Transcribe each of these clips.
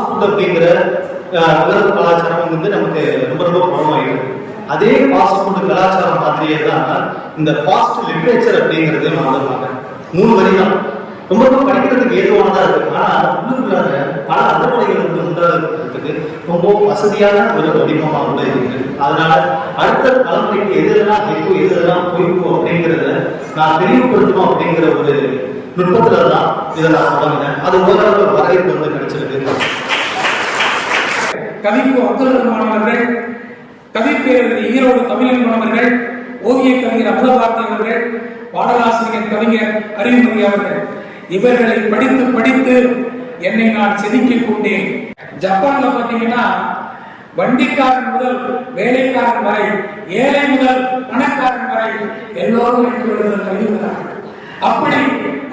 Food அப்படிங்கிற உலக கலாச்சாரம் வந்து நமக்கு ரொம்ப ரொம்ப குணமாயிருக்கு அதே ஃபாஸ்ட் ஃபுட் கலாச்சாரம் மாதிரியே தான் இந்த ஃபாஸ்ட் லிட்ரேச்சர் அப்படிங்கிறது வந்திருக்காங்க மூணு வரி தான் ரொம்ப ரொம்ப படிக்கிறதுக்கு ஏதுவானதா இருக்கு. ஆனா உள்ளுக்குள்ளார பல அர்த்தமலைகள் வந்து உண்டாகிறதுக்கு ரொம்ப வசதியான ஒரு வடிவமாக கூட இருக்கு. அதனால அடுத்த தலைமுறைக்கு எதெல்லாம் எப்போ எதெல்லாம் போயிருக்கும் அப்படிங்கிறத நான் தெளிவுபடுத்தணும் அப்படிங்கிற ஒரு நுட்பத்துல தான் இதெல்லாம் நான் அது ஓரளவு வரவேற்பு வந்து கிடைச்சிருக்கு. கவிப்பு அப்துல் ரஹ்மான் அவர்கள் ஈரோடு தமிழன் அவர்கள் ஓவிய கவிஞர் அமுதபாரதி அவர்கள் பாடலாசிரியர் கவிஞர் அறிவுமதி அவர்கள் இவர்களை படித்து படித்து என்னை நான் செதுக்கிக் கொண்டேன். ஜப்பான்ல பாத்தீங்கன்னா வண்டிக்காரன் முதல் வேலைக்காரன் வரை ஏழை முதல் பணக்காரன் வரை எல்லோரும் என்று எழுதுகிறார்கள் அப்படி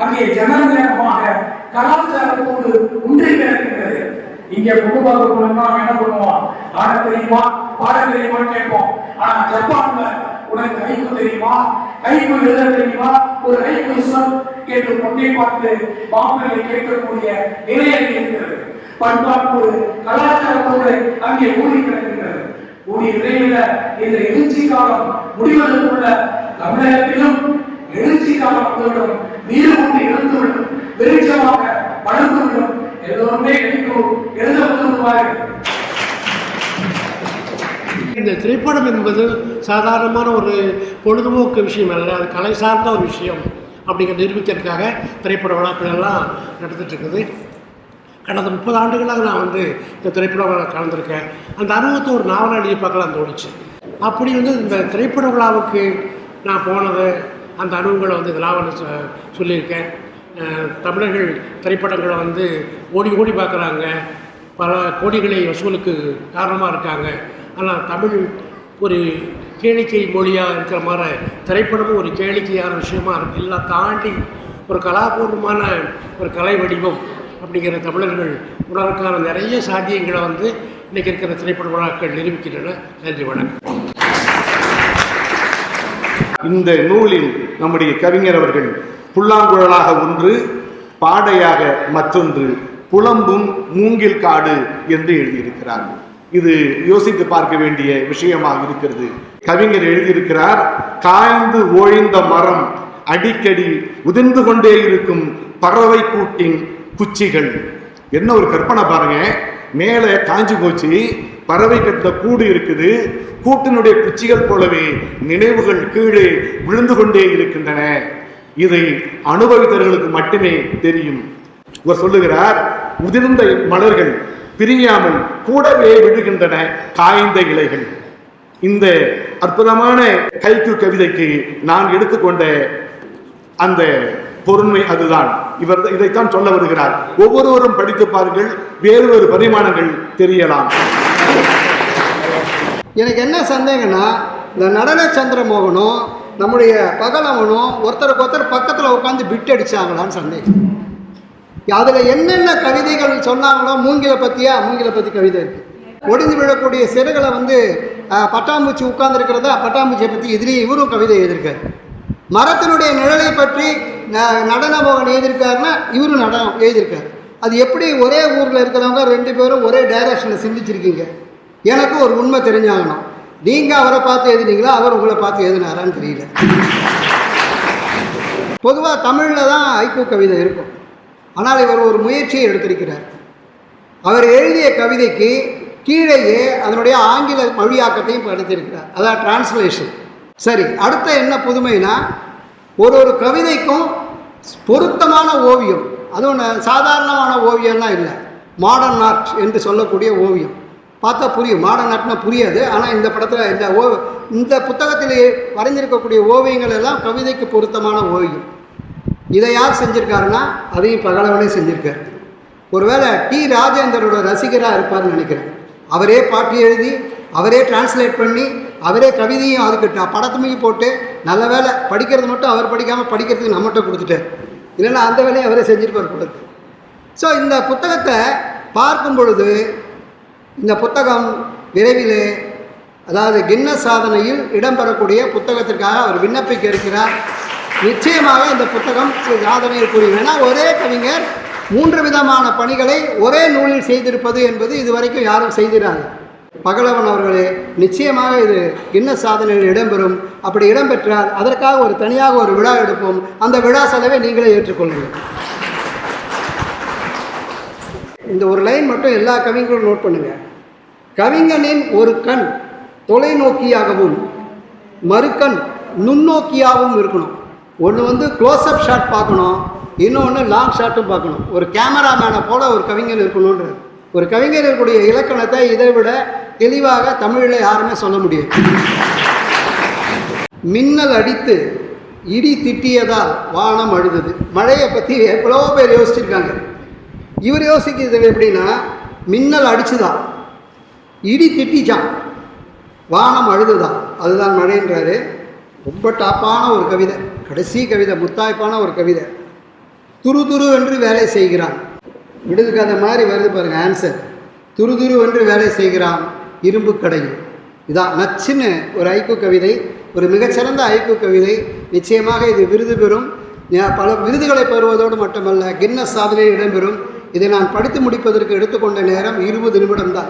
அங்கே ஜனநாயகமாக கலாச்சாரத்தோடு ஒன்றி கிடக்கின்றது இங்க கொண்டு பார்க்க என்ன பண்ணுவான் ஆட தெரியுமா? பாட தெரியுமா கேட்போம். ஆனா ஜப்பான்ல உனக்கு ஐக்கு தெரியுமா? ஐக்கு எழுத தெரியுமா? ஒரு ஐக்கு சொல் என்று பொண்ணை பார்த்து மாப்பிள்ளை கேட்கக்கூடிய நிலை இருக்கிறது. பண்பாட்டு கலாச்சாரத்தோடு அங்கே ஊறி கிடக்கின்றது. கூடிய விரைவில் இந்த எழுச்சி காலம் முடிவதற்குள்ள தமிழகத்திலும் எழுச்சி காலம் வந்துவிடும் நீர் ஒன்று இழந்துவிடும் வெளிச்சமாக வளர்ந்துவிடும் எல்லோருமே எழுத்து எழுத இந்த திரைப்படம் என்பது சாதாரணமான ஒரு பொழுதுபோக்கு விஷயம் அல்ல அது கலை சார்ந்த ஒரு விஷயம் அப்படிங்கிற நிரூபிக்கிறதுக்காக திரைப்பட விழாக்கள் எல்லாம் நடந்துட்டுருக்குது கடந்த முப்பது ஆண்டுகளாக நான் வந்து இந்த திரைப்பட விழா கலந்துருக்கேன். அந்த அனுபவத்தை ஒரு நாவல் எழுதி பார்க்கலாம் தோணுச்சு. அப்படி வந்து இந்த திரைப்பட விழாவுக்கு நான் போனது அந்த அனுபவங்களை வந்து விழாவில் சொல்லியிருக்கேன். தமிழர்கள் திரைப்படங்களை வந்து ஓடி ஓடி பார்க்குறாங்க. பல கோடிகளை வசூலுக்கு காரணமாக இருக்காங்க. ஆனால் தமிழ் ஒரு கேளிக்கை மொழியாக இருக்கிற மாதிரி திரைப்படமும் ஒரு கேளிக்கையான விஷயமா இருக்குது எல்லாம் தாண்டி ஒரு கலாபூர்வமான ஒரு கலை வடிவம் அப்படிங்கிற தமிழர்கள் உணர்வுக்கான நிறைய சாத்தியங்களை வந்து இன்றைக்கி இருக்கிற திரைப்பட விழாக்கள் நிரூபிக்கின்றன. நன்றி வணக்கம். இந்த நூலில் நம்முடைய கவிஞர் அவர்கள் புல்லாங்குழலாக ஒன்று பாடையாக மற்றொன்று புலம்பும் மூங்கில் காடு என்று எழுதியிருக்கிறார். இது யோசித்து பார்க்க வேண்டிய விஷயமாக இருக்கிறது. கவிஞர் எழுதியிருக்கிறார் காய்ந்து ஓய்ந்த மரம் அடிக்கடி உதிர்ந்து கொண்டே இருக்கும் பறவை கூட்டின் குச்சிகள். என்ன ஒரு கற்பனை பாருங்க. மேலே காஞ்சு போச்சு. பறவை கட்ட கூடு இருக்குது. கூட்டினுடைய குச்சிகள் போலவே நினைவுகள் கீழே விழுந்து கொண்டே இருக்கின்றன. இதை அனுபவித்தவர்களுக்கு மட்டுமே தெரியும். இவர் சொல்லுகிறார் உதிர்ந்த மலர்கள் பிரியாமல் கூடவே விழுகின்றன காய்ந்த இலைகள். இந்த அற்புதமான கைக்கு கவிதைக்கு நான் எடுத்துக்கொண்ட அந்த பொருண்மை அதுதான். இவர் இதைத்தான் சொல்ல வருகிறார். ஒவ்வொருவரும் படித்து பாருங்கள் வேறு வேறு பரிமாணங்கள் தெரியலாம். எனக்கு என்ன சந்தேகம்னா இந்த நடன சந்திரமோகனும் நம்முடைய பகலவனும் ஒருத்தருக்கு ஒருத்தர் பக்கத்தில் உட்காந்து பிட் அடித்தாங்களான்னு சந்தேகம். அதில் என்னென்ன கவிதைகள் சொன்னாங்களோ மூங்கில பற்றியா மூங்கில பற்றி கவிதை இருக்குது ஒடிந்து விழக்கூடிய சிறுகளை வந்து பட்டாம்பூச்சி உட்கார்ந்துருக்கிறதா பட்டாம்பூச்சியை பற்றி இதுலேயும் இவரும் கவிதை எழுதியிருக்காரு. மரத்தினுடைய நிழலை பற்றி ந- நடனமோகன் எழுதியிருக்காருன்னா இவரும் நடனம் எழுதியிருக்காரு. அது எப்படி ஒரே ஊரில் இருக்கிறவங்க ரெண்டு பேரும் ஒரே டைரக்ஷனில் சிந்திச்சிருக்கீங்க? எனக்கும் ஒரு உண்மை தெரிஞ்சாகணும். நீங்கள் அவரை பார்த்து எழுதினீங்களா? அவர் உங்களை பார்த்து எழுதினாரான்னு தெரியல. பொதுவாக தமிழில் தான் ஐக்கூ கவிதை இருக்கும். ஆனால் இவர் ஒரு முயற்சியை எடுத்திருக்கிறார். அவர் எழுதிய கவிதைக்கு கீழேயே அதனுடைய ஆங்கில மொழியாக்கத்தையும் படுத்தியிருக்கிறார் அதான் டிரான்ஸ்லேஷன் சரி அடுத்த என்ன புதுமைனா ஒரு ஒரு கவிதைக்கும் பொருத்தமான ஓவியம். அதுவும் சாதாரணமான ஓவியம்லாம் இல்லை. மாடர்ன் ஆர்ட் என்று சொல்லக்கூடிய ஓவியம். பார்த்தா புரியும். மாடர்ன் ஆர்ட்னா புரியாது. ஆனால் இந்த படத்தில் இந்த ஓ இந்த புத்தகத்தில் வரைஞ்சிருக்கக்கூடிய ஓவியங்கள் எல்லாம் கவிதைக்கு பொருத்தமான ஓவியம். இதை யார் செஞ்சுருக்காருன்னா அதையும் பகலவனே செஞ்சுருக்காரு. ஒருவேளை டி ராஜேந்தரோட ரசிகராக இருப்பார்னு நினைக்கிறேன். அவரே பாட்டு எழுதி அவரே டிரான்ஸ்லேட் பண்ணி அவரே கவிதையும் அதுக்கு படத்துமையும் போட்டு நல்ல வேலை படிக்கிறது மட்டும் அவர் படிக்காமல் படிக்கிறதுக்கு நம்மகிட்ட கொடுத்துட்டார். இல்லைன்னா அந்த வேலையை அவரே செஞ்சுட்டு கொடுத்து ஸோ இந்த புத்தகத்தை பார்க்கும் பொழுது இந்த புத்தகம் விரைவில் அதாவது கின்னஸ் சாதனையில் இடம்பெறக்கூடிய புத்தகத்திற்காக அவர் விண்ணப்பிக்க இருக்கிறார். நிச்சயமாக இந்த புத்தகம் சாதனையில் புரியும் ஏன்னா ஒரே கவிஞர் மூன்று விதமான பணிகளை ஒரே நூலில் செய்திருப்பது என்பது இதுவரைக்கும் யாரும் செய்திராங்க பகலவன் அவர்களே நிச்சயமாக இது கின்ன சாதனையில் இடம்பெறும். அப்படி இடம்பெற்றால் அதற்காக ஒரு தனியாக ஒரு விழா எடுப்போம். அந்த விழா செலவை நீங்களே ஏற்றுக்கொள்ளுங்கள். இந்த ஒரு லைன் மட்டும் எல்லா கவிஞர்களும் நோட் பண்ணுங்க. கவிஞனின் ஒரு கண் தொலைநோக்கியாகவும் மறுக்கண் நுண்ணோக்கியாகவும் இருக்கணும். ஒன்று வந்து க்ளோஸ்அப் ஷாட் பார்க்கணும். இன்னொன்று லாங் ஷாட்டும் பார்க்கணும். ஒரு கேமராமேனை போல ஒரு கவிஞன் இருக்கணுன்றது ஒரு கவிஞர் இருக்கக்கூடிய இலக்கணத்தை இதை விட தெளிவாக தமிழில் யாருமே சொல்ல முடியாது. மின்னல் அடித்து இடி திட்டியதால் வானம் அழுதது மழையை பற்றி எவ்வளோ பேர் யோசிச்சிருக்காங்க. இவர் யோசிக்கிறது எப்படின்னா மின்னல் அடிச்சுதான் இடி திட்டிச்சான் வானம் அழுதுதான் அதுதான் மழைன்றாரு ரொம்ப டாப்பான ஒரு கவிதை. கடைசி கவிதை முத்தாய்ப்பான ஒரு கவிதை. துரு துரு என்று வேலை செய்கிறான். விடுது கதை மாதிரி வருது பாருங்க ஆன்சர் துரு துரு என்று வேலை செய்கிறான். இரும்பு கடையும் இதான் நச்சுன்னு ஒரு ஐக்கு கவிதை ஒரு மிகச்சிறந்த ஐக்கு கவிதை. நிச்சயமாக இது விருது பெறும். பல விருதுகளை பெறுவதோடு மட்டுமல்ல கின்னஸ் சாதனையில் இடம்பெறும். இதை நான் படித்து முடிப்பதற்கு எடுத்துக்கொண்ட நேரம் இருபது நிமிடம்தான்.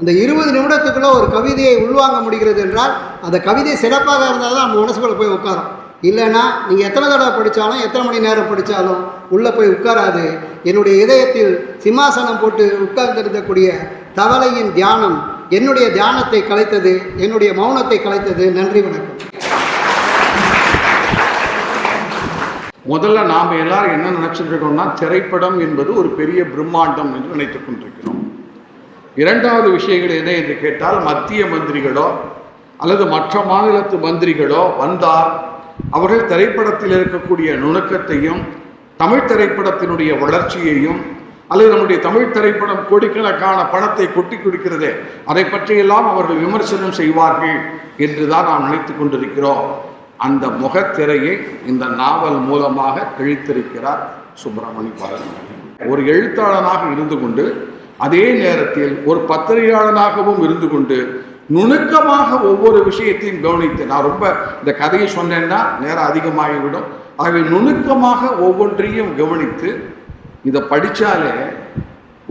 அந்த இருபது நிமிடத்துக்குள்ள ஒரு கவிதையை உள்வாங்க முடிகிறது என்றால் அந்த கவிதை சிறப்பாக இருந்தால் தான் நம்ம மனசுக்குள்ளே போய் உட்காரும். இல்லைன்னா நீங்கள் எத்தனை தடவை படித்தாலும் எத்தனை மணி நேரம் படித்தாலும் உள்ளே போய் உட்காராது. என்னுடைய இதயத்தில் சிம்மாசனம் போட்டு உட்கார்ந்திருக்கக்கூடிய தவளையின் தியானம் என்னுடைய தியானத்தை கலைத்தது என்னுடைய மௌனத்தை கலைத்தது. நன்றி வணக்கம். முதல்ல நாம் எல்லாரும் என்ன நினைச்சிட்டு இருக்கோம்னா திரைப்படம் என்பது ஒரு பெரிய பிரம்மாண்டம் என்று நினைத்துக் கொண்டிருக்கிறோம். இரண்டாவது விஷயங்கள் என்ன என்று கேட்டால் மத்திய மந்திரிகளோ அல்லது மற்ற மாநிலத்து மந்திரிகளோ வந்தால் அவர்கள் திரைப்படத்தில் இருக்கக்கூடிய நுணுக்கத்தையும் தமிழ் திரைப்படத்தினுடைய வளர்ச்சியையும் அல்லது நம்முடைய தமிழ் திரைப்படம் கோடிக்கணக்கான பணத்தை கொட்டி கொடுக்கிறதே அதை பற்றியெல்லாம் அவர்கள் விமர்சனம் செய்வார்கள் என்றுதான் நாம் நினைத்து கொண்டிருக்கிறோம். அந்த முகத்திரையை இந்த நாவல் மூலமாக கிழித்திருக்கிறார் சுப்பிரமணி பாரதி ஒரு எழுத்தாளனாக இருந்து கொண்டு அதே நேரத்தில் ஒரு பத்திரிகையாளனாகவும் இருந்து கொண்டு நுணுக்கமாக ஒவ்வொரு விஷயத்தையும் கவனித்து நான் ரொம்ப இந்த கதையை சொன்னேன்னா நேரம் அதிகமாகிவிடும். ஆகவே நுணுக்கமாக ஒவ்வொன்றையும் கவனித்து இதை படித்தாலே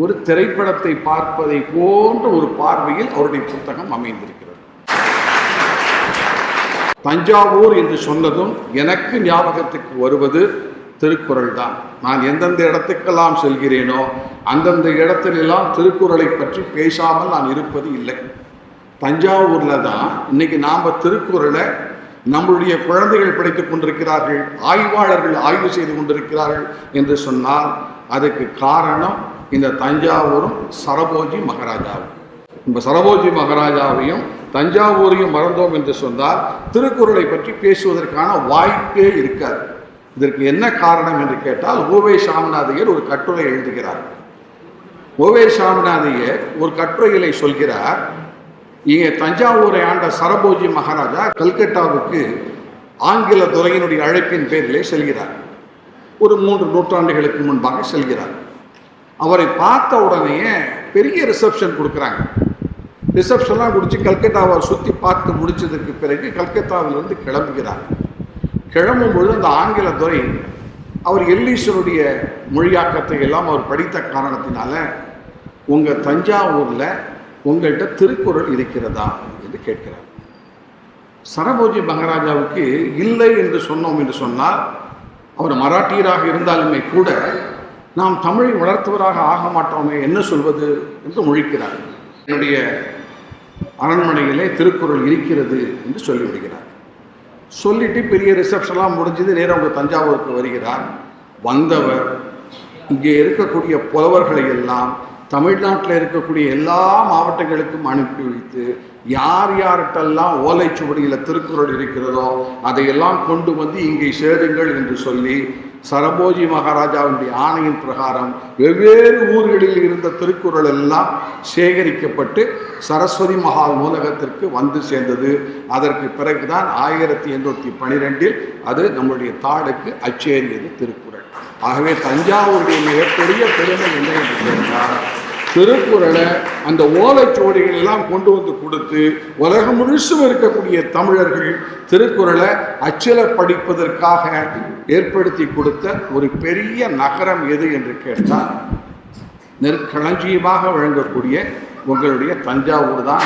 ஒரு திரைப்படத்தை பார்ப்பதை போன்ற ஒரு பார்வையில் அவருடைய புத்தகம் அமைந்திருக்கிறது. தஞ்சாவூர் என்று சொன்னதும் எனக்கு ஞாபகத்துக்கு வருவது திருக்குறள் தான். நான் எந்தெந்த இடத்துக்கெல்லாம் செல்கிறேனோ அந்தந்த இடத்திலெல்லாம் திருக்குறளை பற்றி பேசாமல் நான் இருப்பது இல்லை. தஞ்சாவூரில் தான் இன்னைக்கு நாம் திருக்குறளை நம்மளுடைய குழந்தைகள் படித்துக் கொண்டிருக்கிறார்கள் ஆய்வாளர்கள் ஆய்வு செய்து கொண்டிருக்கிறார்கள் என்று சொன்னால் அதுக்கு காரணம் இந்த தஞ்சாவூரும் சரபோஜி மகாராஜாவும். இந்த சரபோஜி மகாராஜாவையும் தஞ்சாவூரையும் மறந்தோம் என்று சொன்னால் திருக்குறளை பற்றி பேசுவதற்கான வாய்ப்பே இருக்காது. இதற்கு என்ன காரணம் என்று கேட்டால் ஓவே சாமிநாதையர் ஒரு கட்டுரை எழுதுகிறார். ஓவே சாமிநாதையர் ஒரு கட்டுரையிலை சொல்கிறார் இங்கே தஞ்சாவூரை ஆண்ட சரபோஜி மகாராஜா கல்கட்டாவுக்கு ஆங்கில துறையினுடைய அழைப்பின் பேரிலே செல்கிறார். ஒரு மூன்று நூற்றாண்டுகளுக்கு முன்பாக செல்கிறார். அவரை பார்த்த உடனேயே பெரிய ரிசப்ஷன் கொடுக்குறாங்க. ரிசப்ஷன்லாம் குடித்து கல்கத்தாவை சுற்றி பார்த்து முடிச்சதுக்கு பிறகு கல்கத்தாவிலிருந்து கிளம்புகிறார். கிளம்பும் பொழுது அந்த ஆங்கில துறை அவர் எல்லீஸ்வருடைய மொழியாக்கத்தை எல்லாம் அவர் படித்த காரணத்தினால உங்கள் தஞ்சாவூரில் உங்கள்கிட்ட திருக்குறள் இருக்கிறதா? என்று கேட்கிறார். சரபோஜி மகாராஜாவுக்கு இல்லை என்று சொன்னோம் என்று சொன்னால் அவர் மராட்டியராக இருந்தாலுமே கூட நாம் தமிழை வளர்த்தவராக ஆக மாட்டோமே என்ன சொல்வது என்று முழிக்கிறார். என்னுடைய அரண்மனையிலே திருக்குறள் இருக்கிறது என்று சொல்லிவிடுகிறார். சொல்லிட்டு பெரிய ரிசப்ஷன்லாம் முடிஞ்சது நேரம் அவங்க தஞ்சாவூருக்கு வருகிறார். வந்தவர் இங்கே இருக்கக்கூடிய புலவர்களை எல்லாம் தமிழ்நாட்டில் இருக்கக்கூடிய எல்லா மாவட்டங்களுக்கும் அனுப்பி வைத்து யார் யார்கிட்டெல்லாம் ஓலைச்சுவடியில் திருக்குறள் இருக்கிறதோ அதையெல்லாம் கொண்டு வந்து இங்கே சேருங்கள் என்று சொல்லி சரபோஜி மகாராஜாவுடைய ஆணையின் பிரகாரம் வெவ்வேறு ஊர்களில் இருந்த திருக்குறள் எல்லாம் சேகரிக்கப்பட்டு சரஸ்வதி மகால் நூலகத்திற்கு வந்து சேர்ந்தது. அதற்கு பிறகுதான் ஆயிரத்தி எண்ணூற்றி பனிரெண்டில் அது நம்முடைய தாளுக்கு அச்சேறியது திருக்குறள். ஆகவே தஞ்சாவூருடைய மிகப்பெரிய பெருமை என்ன என்று கேட்டால் திருக்குறளை அந்த ஓலைச்சுவடிகள் எல்லாம் கொண்டு வந்து கொடுத்து உலகம் முழுசும் இருக்கக்கூடிய தமிழர்கள் திருக்குறளை அச்சில படிப்பதற்காக ஏற்படுத்தி கொடுத்த ஒரு பெரிய நகரம் எது என்று கேட்டால் நெற்களஞ்சியமாக வழங்கக்கூடிய உங்களுடைய தஞ்சாவூர் தான்.